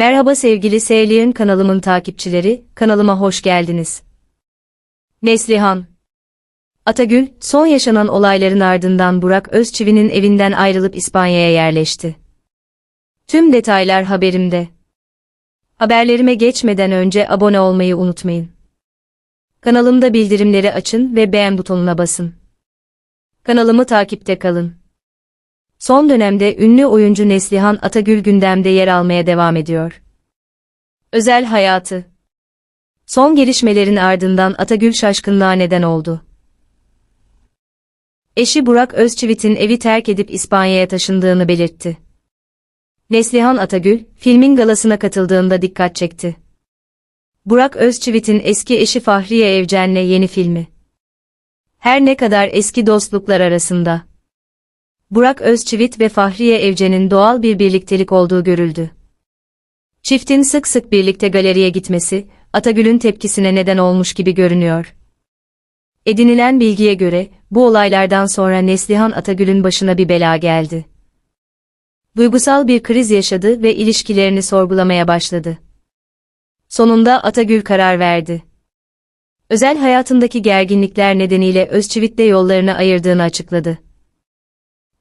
Merhaba sevgili Seyirliğin kanalımın takipçileri, kanalıma hoş geldiniz. Neslihan Atagül, son yaşanan olayların ardından Burak Özçivi'nin evinden ayrılıp İspanya'ya yerleşti. Tüm detaylar haberimde. Haberlerime geçmeden önce abone olmayı unutmayın. Kanalımda bildirimleri açın ve beğen butonuna basın. Kanalımı takipte kalın. Son dönemde ünlü oyuncu Neslihan Atagül gündemde yer almaya devam ediyor. Özel hayatı Son gelişmelerin ardından Atagül şaşkınlığa neden oldu. Eşi Burak Özçivit'in evi terk edip İspanya'ya taşındığını belirtti. Neslihan Atagül, filmin galasına katıldığında dikkat çekti. Burak Özçivit'in eski eşi Fahriye Evcen'le yeni filmi. Her ne kadar eski dostluklar arasında. Burak Özçivit ve Fahriye Evcen'in doğal bir birliktelik olduğu görüldü. Çiftin sık sık birlikte galeriye gitmesi, Atagül'ün tepkisine neden olmuş gibi görünüyor. Edinilen bilgiye göre, bu olaylardan sonra Neslihan Atagül'ün başına bir bela geldi. Duygusal bir kriz yaşadı ve ilişkilerini sorgulamaya başladı. Sonunda Atagül karar verdi. Özel hayatındaki gerginlikler nedeniyle Özçivit'le yollarını ayırdığını açıkladı.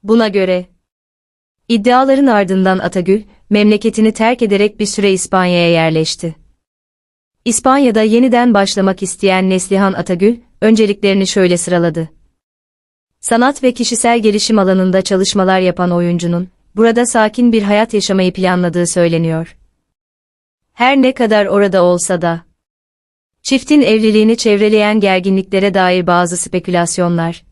Buna göre, iddiaların ardından Atagül, memleketini terk ederek bir süre İspanya'ya yerleşti. İspanya'da yeniden başlamak isteyen Neslihan Atagül, önceliklerini şöyle sıraladı. Sanat ve kişisel gelişim alanında çalışmalar yapan oyuncunun, burada sakin bir hayat yaşamayı planladığı söyleniyor. Her ne kadar orada olsa da, çiftin evliliğini çevreleyen gerginliklere dair bazı spekülasyonlar,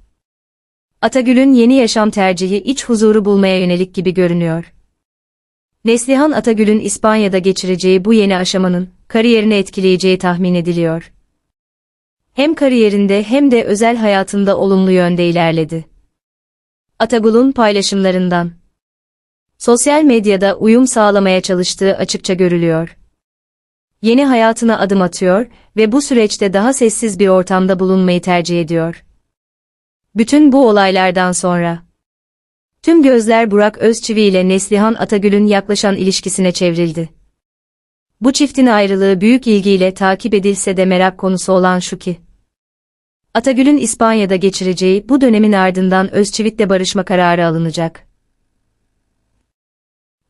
Atagül'ün yeni yaşam tercihi iç huzuru bulmaya yönelik gibi görünüyor. Neslihan Atagül'ün İspanya'da geçireceği bu yeni aşamanın, kariyerini etkileyeceği tahmin ediliyor. Hem kariyerinde hem de özel hayatında olumlu yönde ilerledi. Atagül'ün paylaşımlarından sosyal medyada uyum sağlamaya çalıştığı açıkça görülüyor. Yeni hayatına adım atıyor ve bu süreçte daha sessiz bir ortamda bulunmayı tercih ediyor. Bütün bu olaylardan sonra tüm gözler Burak Özçivi ile Neslihan Atagül'ün yaklaşan ilişkisine çevrildi. Bu çiftin ayrılığı büyük ilgiyle takip edilse de merak konusu olan şu ki, Atagül'ün İspanya'da geçireceği bu dönemin ardından Özçivit'le barışma kararı alınacak.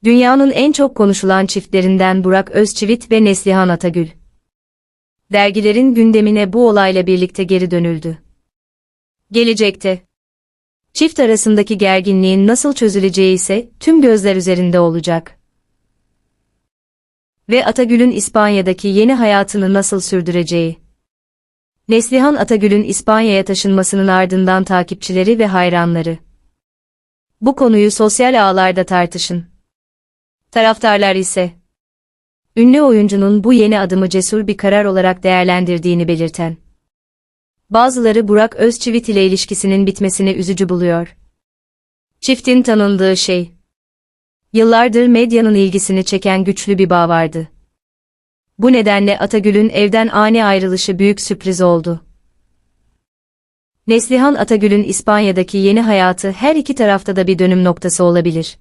Dünyanın en çok konuşulan çiftlerinden Burak Özçivit ve Neslihan Atagül. Dergilerin gündemine bu olayla birlikte geri dönüldü. Gelecekte. Çift arasındaki gerginliğin nasıl çözüleceği ise tüm gözler üzerinde olacak. Ve Atagül'ün İspanya'daki yeni hayatını nasıl sürdüreceği. Neslihan Atagül'ün İspanya'ya taşınmasının ardından takipçileri ve hayranları. Bu konuyu sosyal ağlarda tartışın. Taraftarlar ise ünlü oyuncunun bu yeni adımı cesur bir karar olarak değerlendirdiğini belirten. Bazıları Burak Özçivit ile ilişkisinin bitmesini üzücü buluyor. Çiftin tanındığı şey. Yıllardır medyanın ilgisini çeken güçlü bir bağ vardı. Bu nedenle Atagül'ün evden ani ayrılışı büyük sürpriz oldu. Neslihan Atagül'ün İspanya'daki yeni hayatı her iki tarafta da bir dönüm noktası olabilir.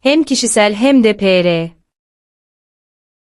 Hem kişisel hem de PR.